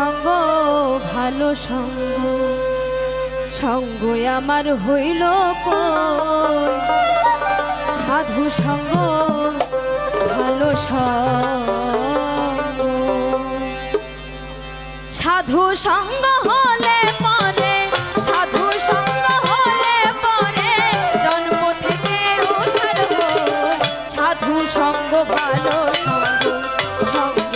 সঙ্গ, ভালো সঙ্গ। সঙ্গ আমার হইল সাধু সঙ্গ, ভালো সাধু সঙ্গ হলে পরে সাধু সঙ্গ হলে পরে জন্ম থেকে সাধু সঙ্গ, ভালো সঙ্গ সঙ্গ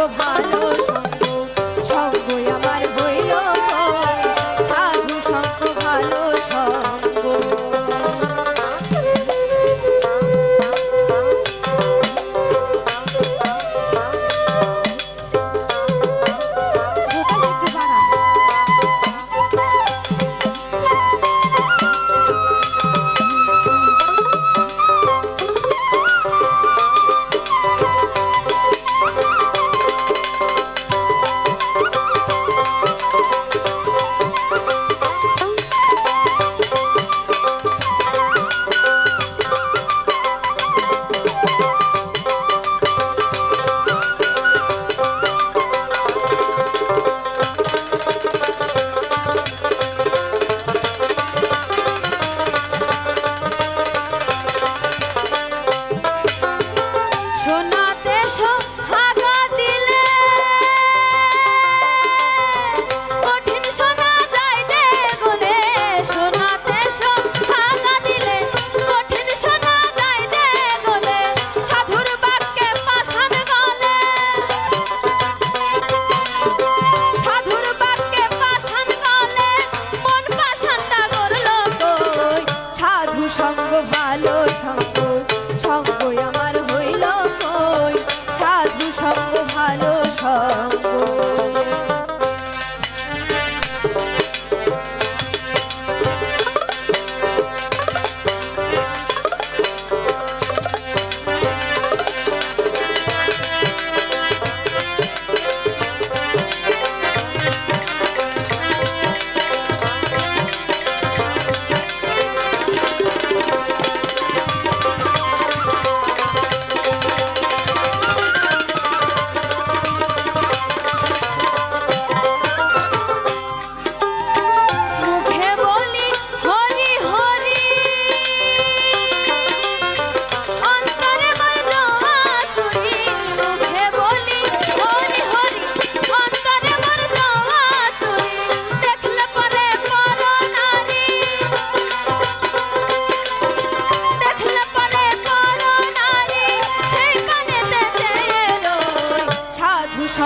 সাধু সঙ্গ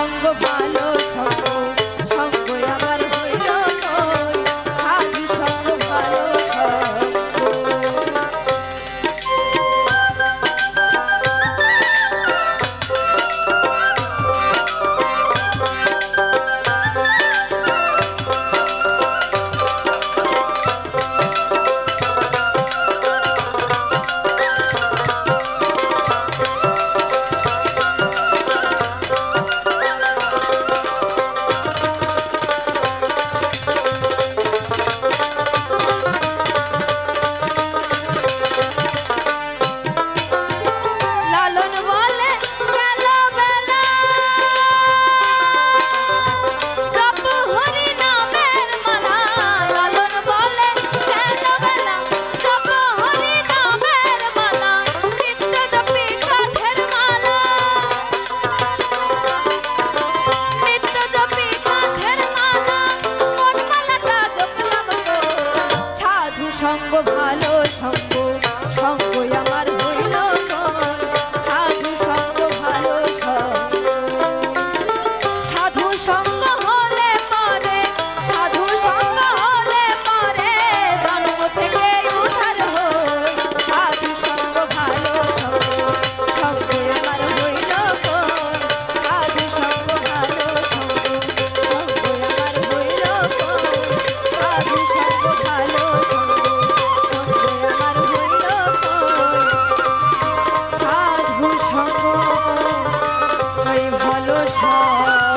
the fire. সা